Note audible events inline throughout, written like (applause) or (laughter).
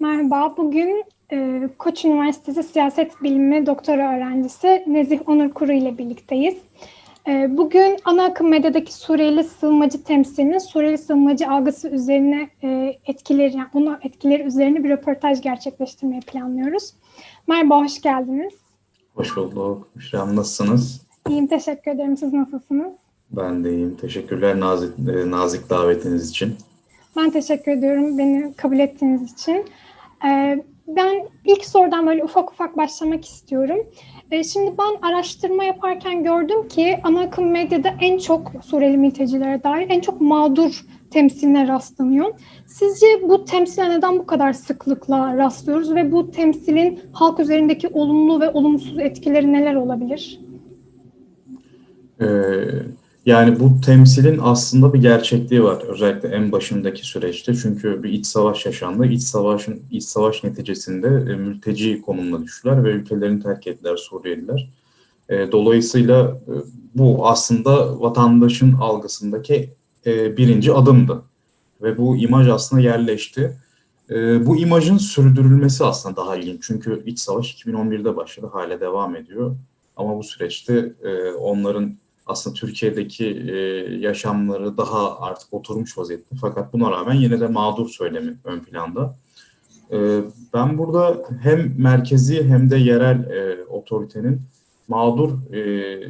Merhaba, bugün e, Koç Üniversitesi Siyaset Bilimi doktora öğrencisi Nezih Onur Kuru ile birlikteyiz. E, bugün ana akım medyadaki Suriyeli sığınmacı temsilinin Suriyeli sığınmacı algısı üzerine e, etkileri, yani onun etkileri üzerine bir röportaj gerçekleştirmeyi planlıyoruz. Merhaba, hoş geldiniz. Hoş bulduk. Müşrem nasılsınız? İyiyim, teşekkür ederim. Siz nasılsınız? Ben de iyiyim. Teşekkürler nazik, e, nazik davetiniz için. Ben teşekkür ediyorum beni kabul ettiğiniz için. Ee, ben ilk sorudan böyle ufak ufak başlamak istiyorum. Ee, şimdi ben araştırma yaparken gördüm ki ana akım medyada en çok Suriyeli mültecilere dair en çok mağdur temsiline rastlanıyor. Sizce bu temsile neden bu kadar sıklıkla rastlıyoruz ve bu temsilin halk üzerindeki olumlu ve olumsuz etkileri neler olabilir? Ee, yani bu temsilin aslında bir gerçekliği var. Özellikle en başındaki süreçte. Çünkü bir iç savaş yaşandı. İç savaşın iç savaş neticesinde e, mülteci konumuna düştüler ve ülkelerini terk ettiler Suriyeliler. E, dolayısıyla e, bu aslında vatandaşın algısındaki e, birinci adımdı. Ve bu imaj aslında yerleşti. E, bu imajın sürdürülmesi aslında daha ilginç. Çünkü iç savaş 2011'de başladı, hala devam ediyor. Ama bu süreçte e, onların aslında Türkiye'deki e, yaşamları daha artık oturmuş vaziyette. Fakat buna rağmen yine de mağdur söylemi ön planda. E, ben burada hem merkezi hem de yerel e, otoritenin mağdur e,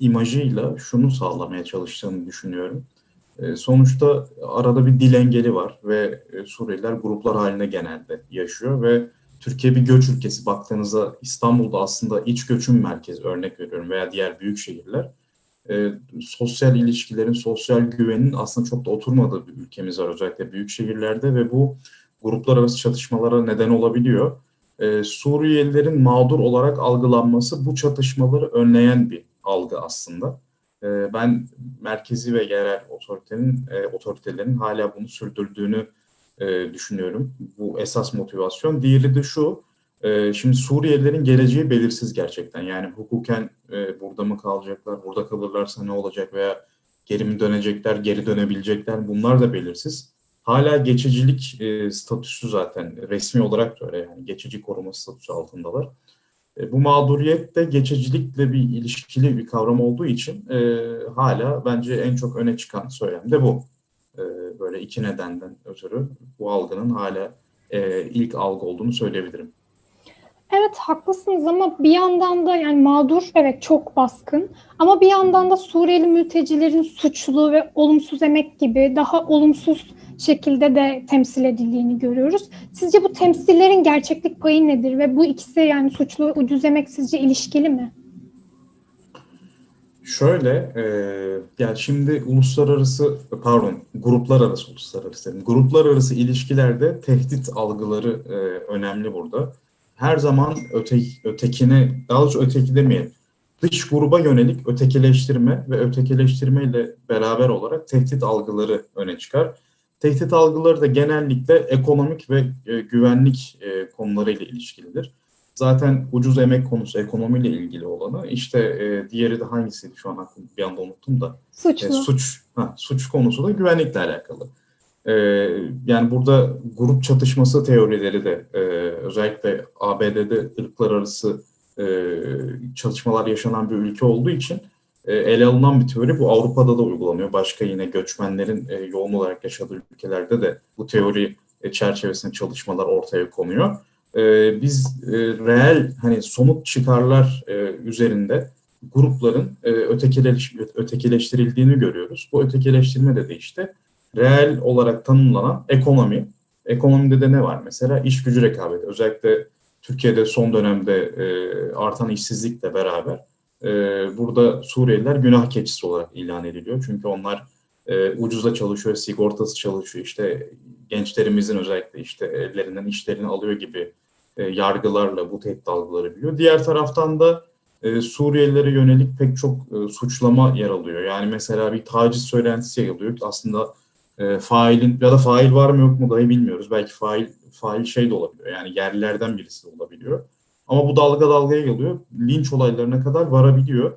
imajıyla şunu sağlamaya çalıştığını düşünüyorum. E, sonuçta arada bir dil engeli var ve e, Suriyeliler gruplar halinde genelde yaşıyor ve Türkiye bir göç ülkesi. Baktığınızda İstanbul'da aslında iç göçün merkezi örnek veriyorum veya diğer büyük şehirler. E, sosyal ilişkilerin, sosyal güvenin aslında çok da oturmadığı bir ülkemiz var özellikle büyük şehirlerde ve bu gruplar arası çatışmalara neden olabiliyor. E, Suriyelilerin mağdur olarak algılanması bu çatışmaları önleyen bir algı aslında. E, ben merkezi ve yerel otoritenin e, otoritelerin hala bunu sürdürdüğünü e, düşünüyorum. Bu esas motivasyon. Diğeri de şu, e, şimdi Suriyelilerin geleceği belirsiz gerçekten. Yani hukuken e, burada mı kalacaklar, burada kalırlarsa ne olacak veya geri mi dönecekler, geri dönebilecekler bunlar da belirsiz. Hala geçicilik e, statüsü zaten resmi olarak da öyle yani geçici koruma statüsü altındalar. E, bu mağduriyet de geçicilikle bir ilişkili bir kavram olduğu için e, hala bence en çok öne çıkan söylem de bu böyle iki nedenden ötürü bu algının hala e, ilk algı olduğunu söyleyebilirim. Evet haklısınız ama bir yandan da yani mağdur evet çok baskın ama bir yandan da Suriyeli mültecilerin suçlu ve olumsuz emek gibi daha olumsuz şekilde de temsil edildiğini görüyoruz. Sizce bu temsillerin gerçeklik payı nedir ve bu ikisi yani suçlu ucuz emek sizce ilişkili mi? Şöyle, e, yani şimdi uluslararası, pardon, gruplar arası uluslararası dedim. Gruplar arası ilişkilerde tehdit algıları e, önemli burada. Her zaman öte, ötekine, daha doğrusu öteki demeyelim, dış gruba yönelik ötekileştirme ve ötekileştirmeyle beraber olarak tehdit algıları öne çıkar. Tehdit algıları da genellikle ekonomik ve e, güvenlik e, konularıyla ilişkilidir. Zaten ucuz emek konusu ekonomiyle ilgili olanı. İşte e, diğeri de hangisiydi şu an aklım bir anda unuttum da. Suçlu. E, suç ha, suç konusu da güvenlikle alakalı. E, yani burada grup çatışması teorileri de e, özellikle ABD'de ırklar arası e, çalışmalar yaşanan bir ülke olduğu için e, ele alınan bir teori. Bu Avrupa'da da uygulanıyor. Başka yine göçmenlerin e, yoğun olarak yaşadığı ülkelerde de bu teori e, çerçevesinde çalışmalar ortaya konuyor e, biz e, reel hani somut çıkarlar e, üzerinde grupların e, ötekileş, ötekileştirildiğini görüyoruz. Bu ötekileştirme de, işte reel olarak tanımlanan ekonomi. Ekonomide de ne var mesela? İş gücü rekabeti. Özellikle Türkiye'de son dönemde e, artan işsizlikle beraber e, burada Suriyeliler günah keçisi olarak ilan ediliyor. Çünkü onlar e, ucuza çalışıyor, sigortası çalışıyor. İşte gençlerimizin özellikle işte ellerinden işlerini alıyor gibi e, yargılarla bu tehdit algıları biliyor. Diğer taraftan da e, Suriyelilere yönelik pek çok e, suçlama yer alıyor. Yani mesela bir taciz söylentisi yayılıyor. Aslında e, failin ya da fail var mı yok mu dahi bilmiyoruz. Belki fail fail şey de olabiliyor. Yani yerlilerden birisi de olabiliyor. Ama bu dalga dalgaya geliyor. Linç olaylarına kadar varabiliyor.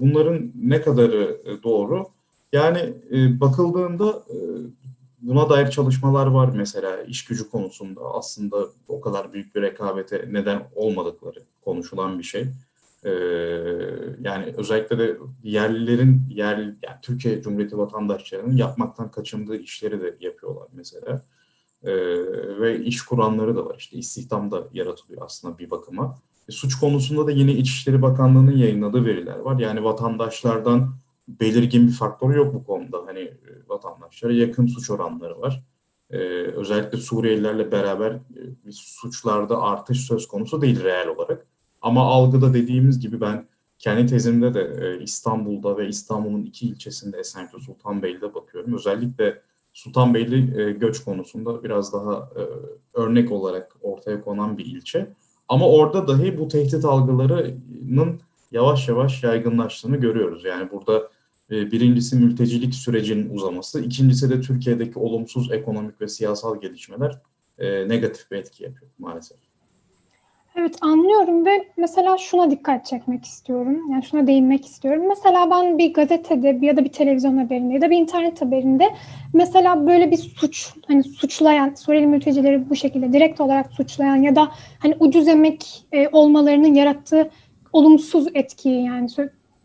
Bunların ne kadarı doğru? Yani bakıldığında buna dair çalışmalar var mesela iş gücü konusunda aslında o kadar büyük bir rekabete neden olmadıkları konuşulan bir şey. Ee, yani özellikle de yerlilerin yer yani Türkiye Cumhuriyeti vatandaşlarının yapmaktan kaçındığı işleri de yapıyorlar mesela. Ee, ve iş kuranları da var işte istihdam da yaratılıyor aslında bir bakıma. E, suç konusunda da yine İçişleri Bakanlığı'nın yayınladığı veriler var. Yani vatandaşlardan belirgin bir faktör yok bu konuda. Hani e, vatandaşlara yakın suç oranları var. Ee, özellikle Suriyelilerle beraber e, suçlarda artış söz konusu değil reel olarak. Ama algıda dediğimiz gibi ben kendi tezimde de e, İstanbul'da ve İstanbul'un iki ilçesinde Esenyurt Sultanbeyli'de bakıyorum. Özellikle Sultanbeyli e, göç konusunda biraz daha e, örnek olarak ortaya konan bir ilçe. Ama orada dahi bu tehdit algılarının yavaş yavaş yaygınlaştığını görüyoruz. Yani burada birincisi mültecilik sürecinin uzaması, ikincisi de Türkiye'deki olumsuz ekonomik ve siyasal gelişmeler e, negatif bir etki yapıyor maalesef. Evet anlıyorum ve mesela şuna dikkat çekmek istiyorum. Yani şuna değinmek istiyorum. Mesela ben bir gazetede ya da bir televizyon haberinde ya da bir internet haberinde mesela böyle bir suç hani suçlayan Suriyeli mültecileri bu şekilde direkt olarak suçlayan ya da hani ucuz emek e, olmalarının yarattığı olumsuz etkiyi yani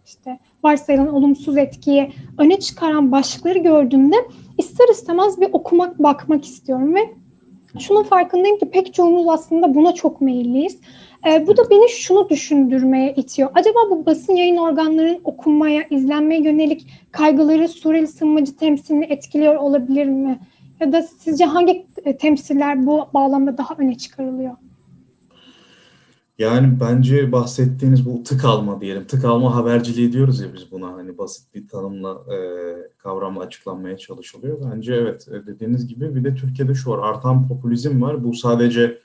işte varsayılan olumsuz etkiyi öne çıkaran başlıkları gördüğümde ister istemez bir okumak bakmak istiyorum ve şunun farkındayım ki pek çoğumuz aslında buna çok meyilliyiz. E, bu da beni şunu düşündürmeye itiyor. Acaba bu basın yayın organlarının okunmaya, izlenmeye yönelik kaygıları Suriyeli sığınmacı temsilini etkiliyor olabilir mi? Ya da sizce hangi e, temsiller bu bağlamda daha öne çıkarılıyor? Yani bence bahsettiğiniz bu tık alma diyelim. Tık alma haberciliği diyoruz ya biz buna hani basit bir tanımla e, kavramla açıklanmaya çalışılıyor. Bence evet e, dediğiniz gibi bir de Türkiye'de şu var artan popülizm var. Bu sadece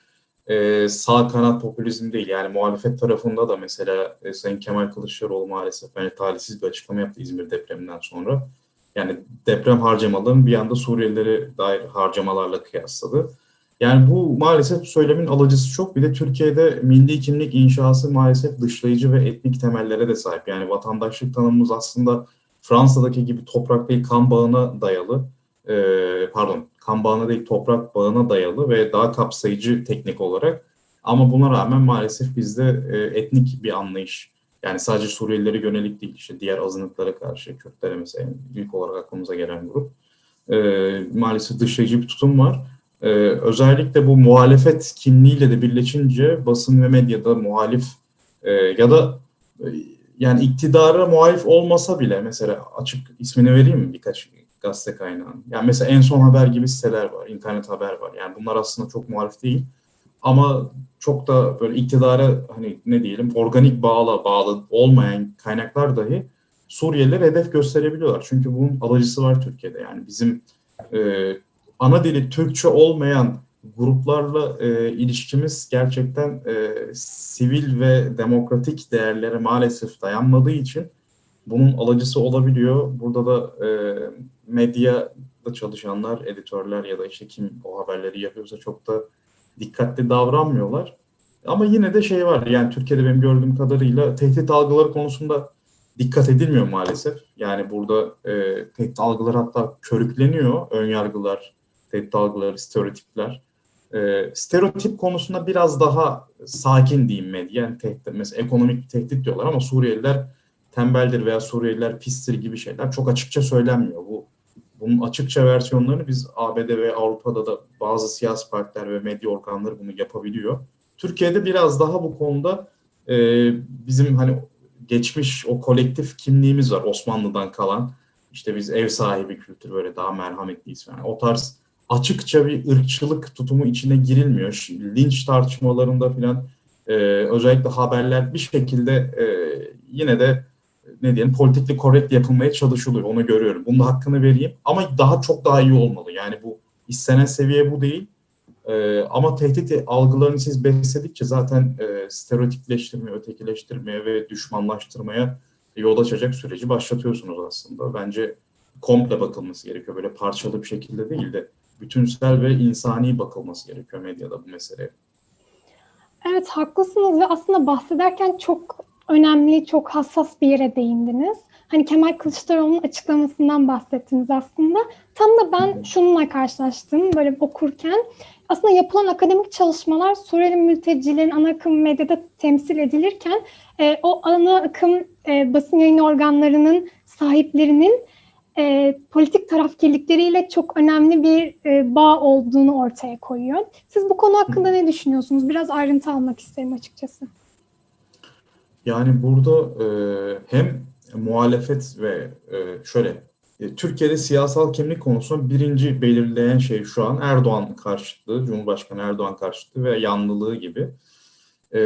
e, sağ kanat popülizm değil. Yani muhalefet tarafında da mesela e, Sayın Kemal Kılıçdaroğlu maalesef bence talihsiz bir açıklama yaptı İzmir depreminden sonra. Yani deprem harcamalarının bir anda Suriyelilere dair harcamalarla kıyasladı. Yani bu maalesef söylemin alıcısı çok. Bir de Türkiye'de milli kimlik inşası maalesef dışlayıcı ve etnik temellere de sahip. Yani vatandaşlık tanımımız aslında Fransa'daki gibi toprak değil kan bağına dayalı. Ee, pardon kan bağına değil toprak bağına dayalı ve daha kapsayıcı teknik olarak. Ama buna rağmen maalesef bizde e, etnik bir anlayış. Yani sadece Suriyelilere yönelik değil işte diğer azınlıklara karşı Kürtlere mesela ilk olarak aklımıza gelen grup. E, maalesef dışlayıcı bir tutum var. Ee, özellikle bu muhalefet kimliğiyle de birleşince basın ve medyada muhalif e, ya da e, yani iktidara muhalif olmasa bile mesela açık ismini vereyim mi birkaç gazete kaynağın? Yani mesela en son haber gibi siteler var, internet haber var. Yani bunlar aslında çok muhalif değil. Ama çok da böyle iktidara hani ne diyelim organik bağla bağlı olmayan kaynaklar dahi Suriyeliler hedef gösterebiliyorlar. Çünkü bunun alıcısı var Türkiye'de. Yani bizim e, ana dili Türkçe olmayan gruplarla e, ilişkimiz gerçekten e, sivil ve demokratik değerlere maalesef dayanmadığı için bunun alıcısı olabiliyor. Burada da e, medyada çalışanlar, editörler ya da işte kim o haberleri yapıyorsa çok da dikkatli davranmıyorlar. Ama yine de şey var yani Türkiye'de benim gördüğüm kadarıyla tehdit algıları konusunda dikkat edilmiyor maalesef. Yani burada e, tehdit algıları hatta körükleniyor, ön yargılar, tehdit algıları, stereotipler. E, stereotip konusunda biraz daha sakin diyeyim medya. Yani tehdit, mesela ekonomik tehdit diyorlar ama Suriyeliler tembeldir veya Suriyeliler pistir gibi şeyler çok açıkça söylenmiyor. Bu bunun açıkça versiyonlarını biz ABD ve Avrupa'da da bazı siyasi partiler ve medya organları bunu yapabiliyor. Türkiye'de biraz daha bu konuda e, bizim hani geçmiş o kolektif kimliğimiz var Osmanlı'dan kalan. İşte biz ev sahibi kültür böyle daha merhametliyiz. Yani o tarz açıkça bir ırkçılık tutumu içine girilmiyor. Linç tartışmalarında filan e, özellikle haberler bir şekilde e, yine de ne diyelim politikli korrekt yapılmaya çalışılıyor. Onu görüyorum. Bunun hakkını vereyim. Ama daha çok daha iyi olmalı. Yani bu istenen seviye bu değil. E, ama tehdit algılarını siz besledikçe zaten e, stereotipleştirmeye, ötekileştirmeye ve düşmanlaştırmaya yol açacak süreci başlatıyorsunuz aslında. Bence komple bakılması gerekiyor. Böyle parçalı bir şekilde değil de bütünsel ve insani bakılması gerekiyor medyada bu meseleye. Evet haklısınız ve aslında bahsederken çok önemli, çok hassas bir yere değindiniz. hani Kemal Kılıçdaroğlu'nun açıklamasından bahsettiniz aslında. Tam da ben şununla karşılaştım böyle okurken. Aslında yapılan akademik çalışmalar Suriyeli mültecilerin ana akım medyada temsil edilirken e, o ana akım e, basın yayın organlarının sahiplerinin e, politik tarafkirlikleriyle çok önemli bir e, bağ olduğunu ortaya koyuyor. Siz bu konu hakkında ne düşünüyorsunuz? Biraz ayrıntı almak isterim açıkçası. Yani burada e, hem muhalefet ve e, şöyle e, Türkiye'de siyasal kimlik konusunda birinci belirleyen şey şu an Erdoğan karşıtlığı, Cumhurbaşkanı Erdoğan karşıtlığı ve yanlılığı gibi. E,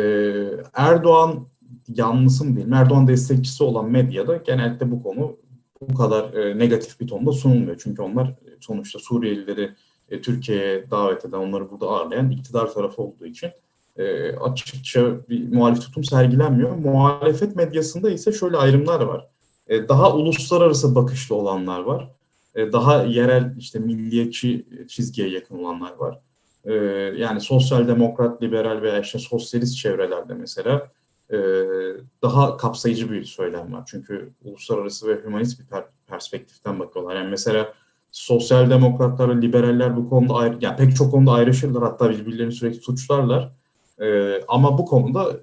Erdoğan yanlısı mı diyeyim, Erdoğan destekçisi olan medyada genellikle bu konu bu kadar e, negatif bir tonda sunulmuyor. Çünkü onlar e, sonuçta Suriyelileri e, Türkiye'ye davet eden, onları burada ağırlayan iktidar tarafı olduğu için e, açıkça bir muhalif tutum sergilenmiyor. Muhalefet medyasında ise şöyle ayrımlar var. E, daha uluslararası bakışlı olanlar var. E, daha yerel işte milliyetçi çizgiye yakın olanlar var. E, yani sosyal demokrat, liberal veya işte sosyalist çevrelerde mesela e, daha kapsayıcı bir söylem var. Çünkü uluslararası ve hümanist bir per- perspektiften bakıyorlar. Yani mesela sosyal demokratlar liberaller bu konuda ayrı, yani pek çok konuda ayrışırlar. Hatta birbirlerini sürekli suçlarlar. Ee, ama bu konuda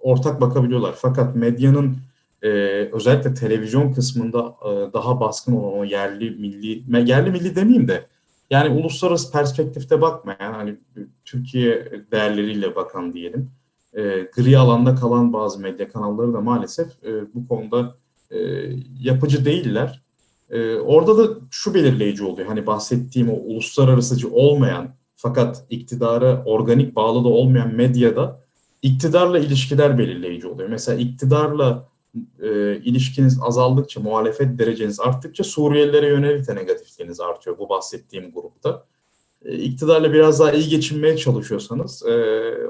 ortak bakabiliyorlar. Fakat medyanın e, özellikle televizyon kısmında e, daha baskın olan o yerli milli, yerli milli demeyeyim de yani uluslararası perspektifte bakmayan hani Türkiye değerleriyle bakan diyelim e, gri alanda kalan bazı medya kanalları da maalesef e, bu konuda e, yapıcı değiller. E, orada da şu belirleyici oluyor. Hani bahsettiğim o uluslararasıcı olmayan fakat iktidara organik bağlı da olmayan medyada iktidarla ilişkiler belirleyici oluyor. Mesela iktidarla e, ilişkiniz azaldıkça, muhalefet dereceniz arttıkça Suriyelilere yönelik de negatifliğiniz artıyor bu bahsettiğim grupta. E, iktidarla biraz daha iyi geçinmeye çalışıyorsanız e,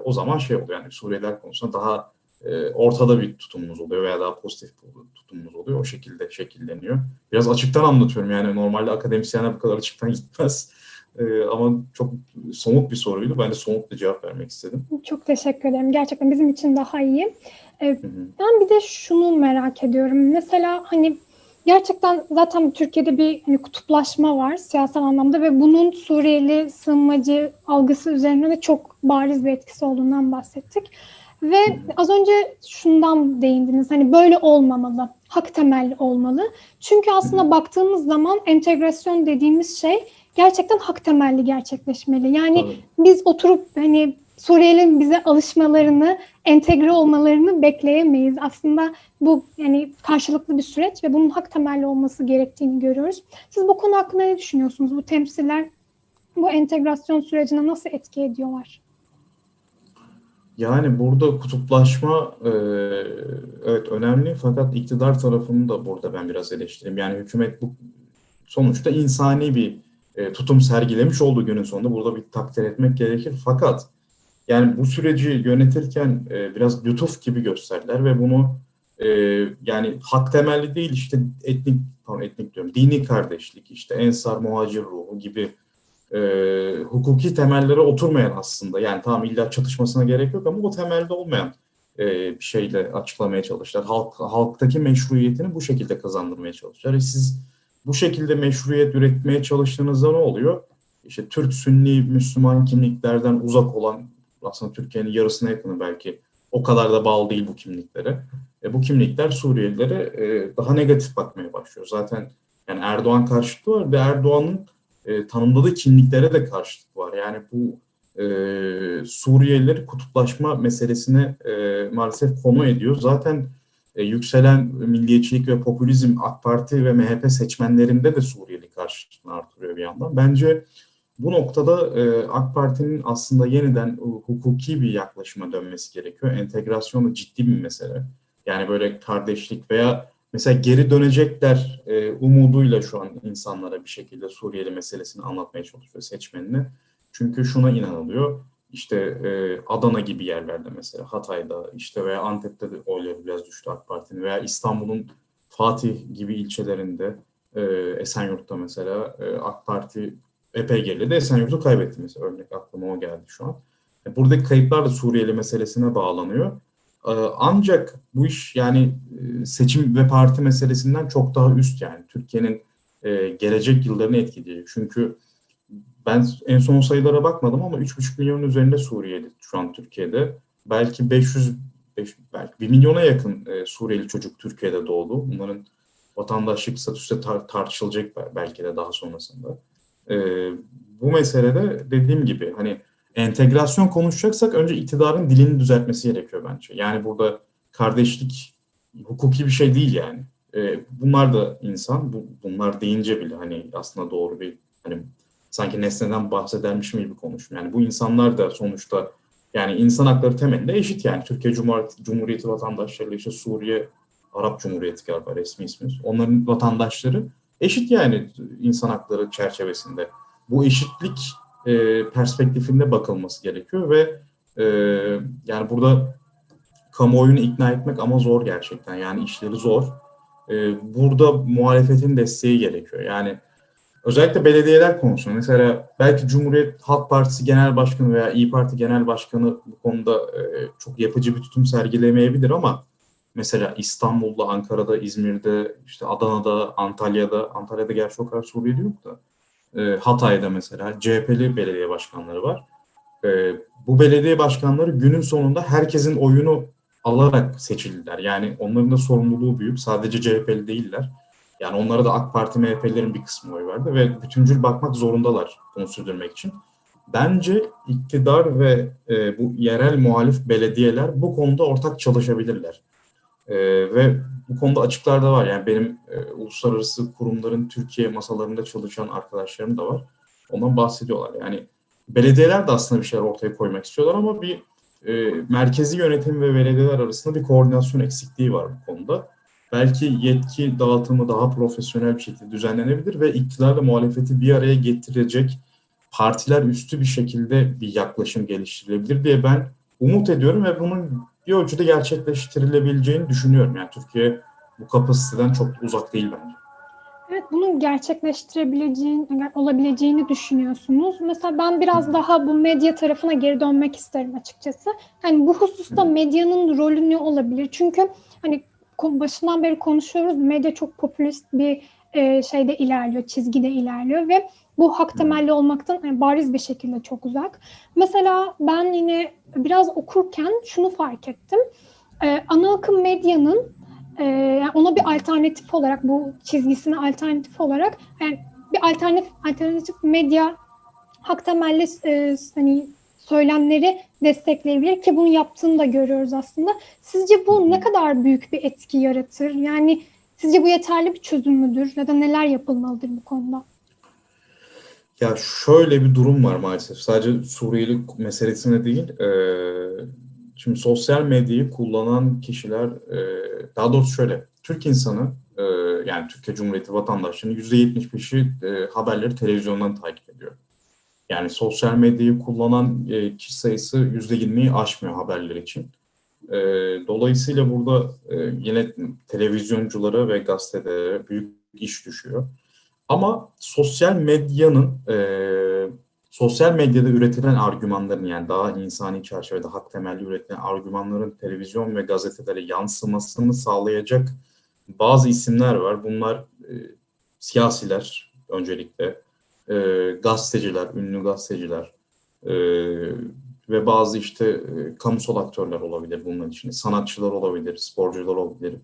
o zaman şey oluyor yani Suriyeliler konusunda daha e, ortada bir tutumunuz oluyor veya daha pozitif bir tutumunuz oluyor. O şekilde şekilleniyor. Biraz açıktan anlatıyorum yani normalde akademisyenler bu kadar açıktan (laughs) gitmez. Ee, ama çok somut bir soruydu. Ben de somut bir cevap vermek istedim. Çok teşekkür ederim. Gerçekten bizim için daha iyi. Ee, ben bir de şunu merak ediyorum. Mesela hani gerçekten zaten Türkiye'de bir hani, kutuplaşma var siyasal anlamda ve bunun Suriyeli sığınmacı algısı üzerine de çok bariz bir etkisi olduğundan bahsettik. Ve az önce şundan değindiniz. Hani böyle olmamalı. Hak temelli olmalı. Çünkü aslında baktığımız zaman entegrasyon dediğimiz şey gerçekten hak temelli gerçekleşmeli. Yani Tabii. biz oturup hani Suriyelilerin bize alışmalarını, entegre olmalarını bekleyemeyiz. Aslında bu yani karşılıklı bir süreç ve bunun hak temelli olması gerektiğini görüyoruz. Siz bu konu hakkında ne düşünüyorsunuz? Bu temsiller bu entegrasyon sürecine nasıl etki ediyorlar? Yani burada kutuplaşma e, evet önemli fakat iktidar tarafını da burada ben biraz eleştireyim. Yani hükümet bu sonuçta insani bir e, tutum sergilemiş olduğu günün sonunda burada bir takdir etmek gerekir. Fakat yani bu süreci yönetirken e, biraz lütuf gibi gösterdiler ve bunu e, yani hak temelli değil işte etnik pardon etnik diyorum dini kardeşlik işte ensar muhacir ruhu gibi e, hukuki temellere oturmayan aslında yani tamam illa çatışmasına gerek yok ama o temelde olmayan e, bir şeyle açıklamaya çalıştılar. Halk, halktaki meşruiyetini bu şekilde kazandırmaya çalıştılar. E siz bu şekilde meşruiyet üretmeye çalıştığınızda ne oluyor? İşte Türk, Sünni, Müslüman kimliklerden uzak olan aslında Türkiye'nin yarısına yakını belki o kadar da bağlı değil bu kimliklere. E, bu kimlikler Suriyelilere e, daha negatif bakmaya başlıyor. Zaten yani Erdoğan karşıtı var ve Erdoğan'ın e, tanımladığı kimliklere de karşıtlık var. Yani bu e, Suriyelileri kutuplaşma meselesine e, maalesef konu ediyor. Zaten e, yükselen milliyetçilik ve popülizm AK Parti ve MHP seçmenlerinde de Suriyeli karşıtlığını artırıyor bir yandan. Bence bu noktada e, AK Parti'nin aslında yeniden hukuki bir yaklaşıma dönmesi gerekiyor. Entegrasyon da ciddi bir mesele. Yani böyle kardeşlik veya mesela geri dönecekler e, umuduyla şu an insanlara bir şekilde Suriyeli meselesini anlatmaya çalışıyor seçmenine. Çünkü şuna inanılıyor işte e, Adana gibi yerlerde mesela Hatay'da işte veya Antep'te de oyları biraz düştü AK Parti'nin veya İstanbul'un Fatih gibi ilçelerinde e, Esenyurt'ta mesela e, AK Parti epey geriledi. Esenyurt'u kaybetti mesela örnek aklıma o geldi şu an. E, buradaki kayıplar da Suriyeli meselesine bağlanıyor. Ee, ancak bu iş yani e, seçim ve parti meselesinden çok daha üst yani. Türkiye'nin e, gelecek yıllarını etkileyecek. Çünkü ben en son sayılara bakmadım ama 3,5 milyonun üzerinde Suriyeli şu an Türkiye'de. Belki 500 5, belki 1 milyona yakın e, Suriyeli çocuk Türkiye'de doğdu. Bunların vatandaşlık statüsü tar- tartışılacak belki de daha sonrasında. E, bu meselede dediğim gibi hani entegrasyon konuşacaksak önce iktidarın dilini düzeltmesi gerekiyor bence. Yani burada kardeşlik hukuki bir şey değil yani. E, bunlar da insan. Bu, bunlar deyince bile hani aslında doğru bir hani sanki nesneden bahsedermişim gibi konuşuyorum. Yani bu insanlar da sonuçta yani insan hakları temelinde eşit yani. Türkiye Cumhuriyeti, Cumhuriyeti vatandaşları işte Suriye Arap Cumhuriyeti galiba resmi ismi. Onların vatandaşları eşit yani insan hakları çerçevesinde. Bu eşitlik e, perspektifinde bakılması gerekiyor ve e, yani burada kamuoyunu ikna etmek ama zor gerçekten. Yani işleri zor. E, burada muhalefetin desteği gerekiyor. Yani özellikle belediyeler konusunda mesela belki Cumhuriyet Halk Partisi Genel Başkanı veya İyi Parti Genel Başkanı bu konuda e, çok yapıcı bir tutum sergilemeyebilir ama mesela İstanbul'da, Ankara'da, İzmir'de, işte Adana'da, Antalya'da, Antalya'da gerçi o kadar Suriyeli yok da e, Hatay'da mesela CHP'li belediye başkanları var. E, bu belediye başkanları günün sonunda herkesin oyunu alarak seçildiler. Yani onların da sorumluluğu büyük. Sadece CHP'li değiller. Yani onlara da AK Parti MHP'lilerin bir kısmı oy verdi ve bütüncül bakmak zorundalar bunu sürdürmek için. Bence iktidar ve e, bu yerel muhalif belediyeler bu konuda ortak çalışabilirler. E, ve bu konuda açıklar da var. Yani benim e, uluslararası kurumların Türkiye masalarında çalışan arkadaşlarım da var. Ondan bahsediyorlar. Yani belediyeler de aslında bir şeyler ortaya koymak istiyorlar ama bir e, merkezi yönetim ve belediyeler arasında bir koordinasyon eksikliği var bu konuda. Belki yetki dağıtımı daha profesyonel bir şekilde düzenlenebilir ve iktidarla muhalefeti bir araya getirecek partiler üstü bir şekilde bir yaklaşım geliştirilebilir diye ben umut ediyorum ve bunun bir ölçüde gerçekleştirilebileceğini düşünüyorum. Yani Türkiye bu kapasiteden çok uzak değil bence. Evet, bunun gerçekleştirebileceğini, olabileceğini düşünüyorsunuz. Mesela ben biraz daha bu medya tarafına geri dönmek isterim açıkçası. Hani bu hususta medyanın rolü ne olabilir? Çünkü hani başından beri konuşuyoruz. Medya çok popülist bir e, şeyde ilerliyor, çizgide ilerliyor ve bu hak temelli olmaktan yani bariz bir şekilde çok uzak. Mesela ben yine biraz okurken şunu fark ettim. Ee, ana akım medyanın e, ona bir alternatif olarak bu çizgisine alternatif olarak yani bir alternatif alternatif medya hak temelli e, hani söylemleri destekleyebilir ki bunu yaptığını da görüyoruz aslında. Sizce bu ne kadar büyük bir etki yaratır? Yani sizce bu yeterli bir çözüm müdür? Ya da neler yapılmalıdır bu konuda? Ya şöyle bir durum var maalesef. Sadece Suriyeli meselesine değil. E, şimdi sosyal medyayı kullanan kişiler, e, daha doğrusu şöyle. Türk insanı, e, yani Türkiye Cumhuriyeti vatandaşlarının %75'i e, haberleri televizyondan takip ediyor. Yani sosyal medyayı kullanan e, kişi sayısı %20'yi aşmıyor haberler için. E, dolayısıyla burada e, yine televizyonculara ve gazetelere büyük iş düşüyor. Ama sosyal medyanın, e, sosyal medyada üretilen argümanların yani daha insani çerçevede hak temelli üretilen argümanların televizyon ve gazetelere yansımasını sağlayacak bazı isimler var. Bunlar e, siyasiler öncelikle, e, gazeteciler, ünlü gazeteciler e, ve bazı işte e, kamusal aktörler olabilir bunların içinde. Sanatçılar olabilir, sporcular olabilir.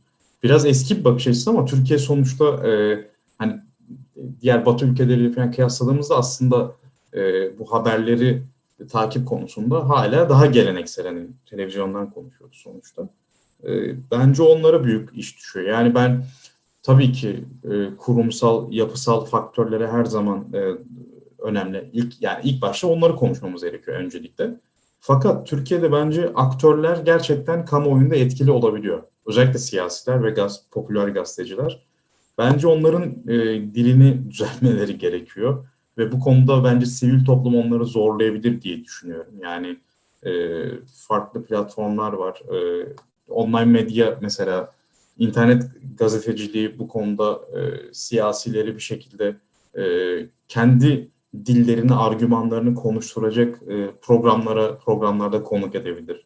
Biraz eski bir bakış açısı ama Türkiye sonuçta e, hani diğer Batı ülkeleriyle falan kıyasladığımızda aslında e, bu haberleri takip konusunda hala daha geleneksel. Hani televizyondan konuşuyoruz sonuçta. E, bence onlara büyük iş düşüyor. Yani ben tabii ki e, kurumsal, yapısal faktörlere her zaman e, önemli. İlk yani ilk başta onları konuşmamız gerekiyor öncelikle. Fakat Türkiye'de bence aktörler gerçekten kamuoyunda etkili olabiliyor. Özellikle siyasiler ve gaz, popüler gazeteciler. Bence onların e, dilini düzeltmeleri gerekiyor ve bu konuda bence sivil toplum onları zorlayabilir diye düşünüyorum. Yani e, farklı platformlar var. E, online medya mesela internet gazeteciliği bu konuda e, siyasileri bir şekilde e, kendi dillerini, argümanlarını konuşturacak e, programlara, programlarda konuk edebilir.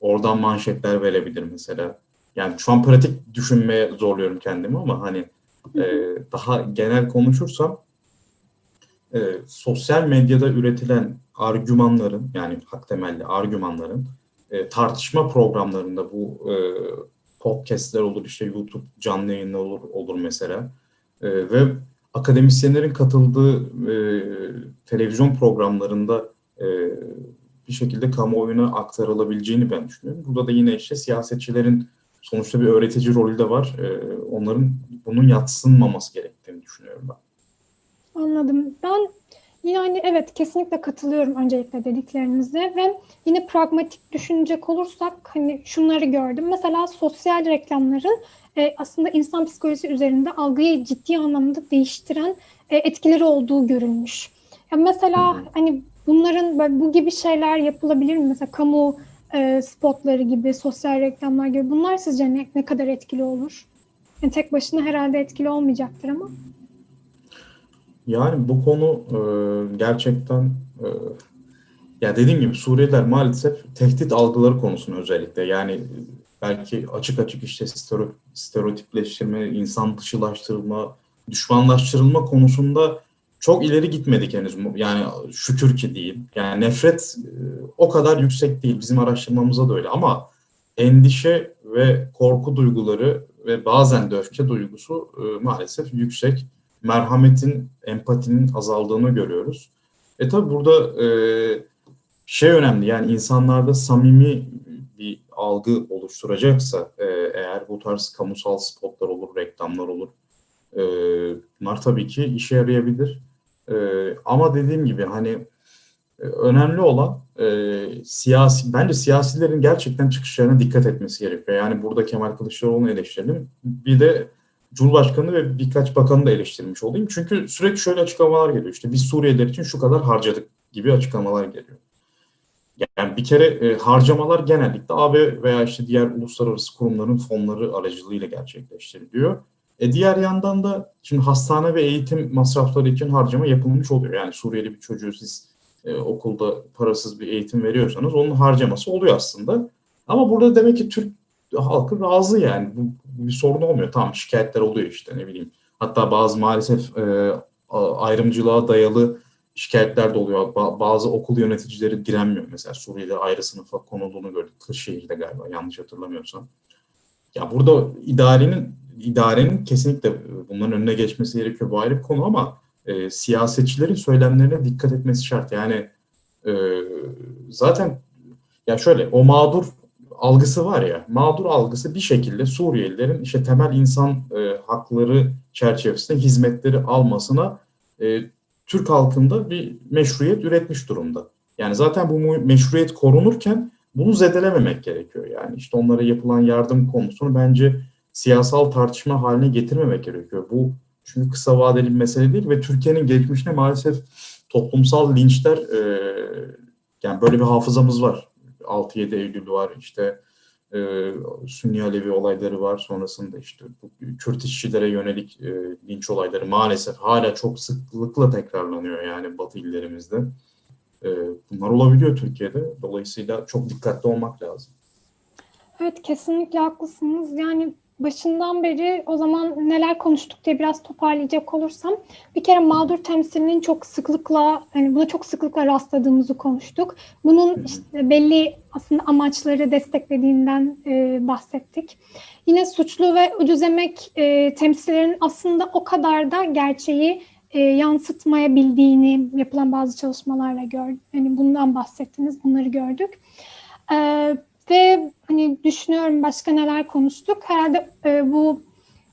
oradan manşetler verebilir mesela. Yani şu an pratik düşünmeye zorluyorum kendimi ama hani e, daha genel konuşursam e, sosyal medyada üretilen argümanların yani hak temelli argümanların e, tartışma programlarında bu e, podcastler olur işte YouTube canlı yayınlar olur, olur mesela ve akademisyenlerin katıldığı televizyon programlarında bir şekilde kamuoyuna aktarılabileceğini ben düşünüyorum. Burada da yine işte siyasetçilerin sonuçta bir öğretici rolü de var. E, onların bunun yatsınmaması gerektiğini düşünüyorum ben. Anladım. Ben yine hani evet kesinlikle katılıyorum öncelikle dediklerinize ve yine pragmatik düşünecek olursak hani şunları gördüm. Mesela sosyal reklamların e, aslında insan psikolojisi üzerinde algıyı ciddi anlamda değiştiren e, etkileri olduğu görülmüş. Ya mesela hani bunların böyle bu gibi şeyler yapılabilir mi? Mesela kamu e, spotları gibi, sosyal reklamlar gibi. Bunlar sizce ne, ne kadar etkili olur? Yani tek başına herhalde etkili olmayacaktır ama. Yani bu konu e, gerçekten e, ya dediğim gibi Suriyeliler maalesef tehdit algıları konusunda özellikle yani belki açık açık işte stereotipleştirme, insan dışılaştırma, düşmanlaştırılma konusunda çok ileri gitmedik henüz. Yani şükür ki değil. Yani nefret e, o kadar yüksek değil. Bizim araştırmamıza da öyle ama endişe ve korku duyguları ve bazen de öfke duygusu e, maalesef yüksek merhametin, empatinin azaldığını görüyoruz. E tabi burada e, şey önemli yani insanlarda samimi bir algı oluşturacaksa eğer bu tarz kamusal spotlar olur, reklamlar olur e, bunlar tabii ki işe yarayabilir. E, ama dediğim gibi hani e, önemli olan e, siyasi, bence siyasilerin gerçekten çıkışlarına dikkat etmesi gerekiyor. Yani burada Kemal Kılıçdaroğlu'nu eleştirelim. Bir de Cumhurbaşkanı ve birkaç bakanı da eleştirmiş olayım. Çünkü sürekli şöyle açıklamalar geliyor. İşte biz Suriyeliler için şu kadar harcadık gibi açıklamalar geliyor. Yani bir kere e, harcamalar genellikle AB veya işte diğer uluslararası kurumların fonları aracılığıyla gerçekleştiriliyor. E diğer yandan da şimdi hastane ve eğitim masrafları için harcama yapılmış oluyor. Yani Suriyeli bir çocuğu siz e, okulda parasız bir eğitim veriyorsanız onun harcaması oluyor aslında. Ama burada demek ki Türk halkı razı yani. Bu, bu bir sorun olmuyor. Tamam şikayetler oluyor işte ne bileyim. Hatta bazı maalesef e, ayrımcılığa dayalı şikayetler de oluyor. Ba- bazı okul yöneticileri direnmiyor. Mesela Suriye'de ayrı sınıfa konulduğunu gördük. Kırşehir'de galiba yanlış hatırlamıyorsam. Ya burada idarenin idarenin kesinlikle bunların önüne geçmesi gerekiyor. Bu ayrı bir konu ama e, siyasetçilerin söylemlerine dikkat etmesi şart. Yani e, zaten ya şöyle o mağdur algısı var ya, mağdur algısı bir şekilde Suriyelilerin işte temel insan e, hakları çerçevesinde hizmetleri almasına e, Türk halkında bir meşruiyet üretmiş durumda. Yani zaten bu meşruiyet korunurken bunu zedelememek gerekiyor. Yani işte onlara yapılan yardım konusunu bence siyasal tartışma haline getirmemek gerekiyor. Bu çünkü kısa vadeli bir mesele değil ve Türkiye'nin geçmişine maalesef toplumsal linçler e, yani böyle bir hafızamız var. 6-7 Eylül var işte e, Sünni Alevi olayları var sonrasında işte bu Kürt işçilere yönelik e, linç olayları maalesef hala çok sıklıkla tekrarlanıyor yani Batı illerimizde. E, bunlar olabiliyor Türkiye'de. Dolayısıyla çok dikkatli olmak lazım. Evet kesinlikle haklısınız. Yani başından beri o zaman neler konuştuk diye biraz toparlayacak olursam bir kere mağdur temsilinin çok sıklıkla hani buna çok sıklıkla rastladığımızı konuştuk. Bunun işte belli aslında amaçları desteklediğinden e, bahsettik. Yine suçlu ve ucuz emek e, temsillerin aslında o kadar da gerçeği e, yansıtmayabildiğini yapılan bazı çalışmalarla gördük. Hani bundan bahsettiniz, bunları gördük. E, ve hani düşünüyorum başka neler konuştuk. Herhalde e, bu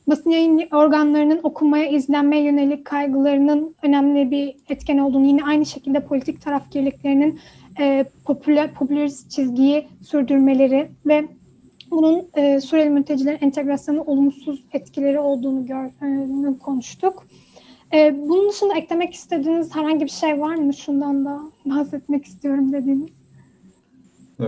basın yayın organlarının okumaya, izlenmeye yönelik kaygılarının önemli bir etken olduğunu, yine aynı şekilde politik tarafgirliklerinin e, popüler, popülerist çizgiyi sürdürmeleri ve bunun e, Suriyeli mültecilerin entegrasyonu olumsuz etkileri olduğunu gör, e, konuştuk. E, bunun dışında eklemek istediğiniz herhangi bir şey var mı? Şundan da bahsetmek istiyorum dediğiniz. Ee,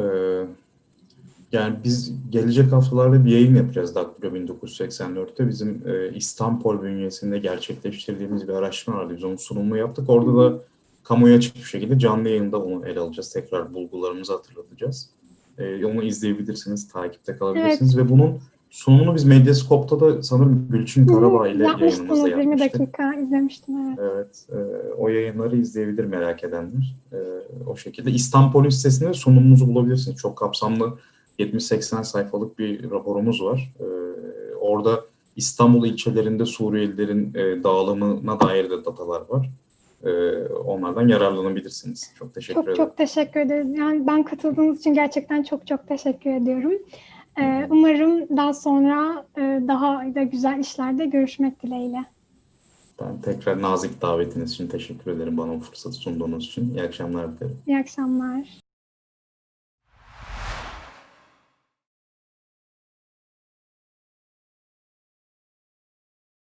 yani biz gelecek haftalarda bir yayın yapacağız Daktilo 1984'te. Bizim e, İstanbul bünyesinde gerçekleştirdiğimiz bir araştırma vardı. Biz onun sunumunu yaptık. Orada da kamuya açık bir şekilde canlı yayında onu ele alacağız. Tekrar bulgularımızı hatırlatacağız. E, onu izleyebilirsiniz, takipte kalabilirsiniz ve bunun sunumunu biz Medyascope'da da sanırım Gülçin Karabağ ile yayınımızda 20 yapmıştık. dakika izlemiştim evet. Evet, e, o yayınları izleyebilir merak edenler. E, o şekilde İstanbul sitesinde sunumumuzu bulabilirsiniz. Çok kapsamlı 70-80 sayfalık bir raporumuz var. E, orada İstanbul ilçelerinde Suriyelilerin e, dağılımına dair de datalar var. E, onlardan yararlanabilirsiniz. Çok teşekkür Çok ederim. çok teşekkür ederiz. Yani ben katıldığınız için gerçekten çok çok teşekkür ediyorum. Ee, umarım daha sonra e, daha da güzel işlerde görüşmek dileğiyle. Ben tekrar nazik davetiniz için teşekkür ederim bana bu fırsatı sunduğunuz için. İyi akşamlar dilerim. İyi akşamlar.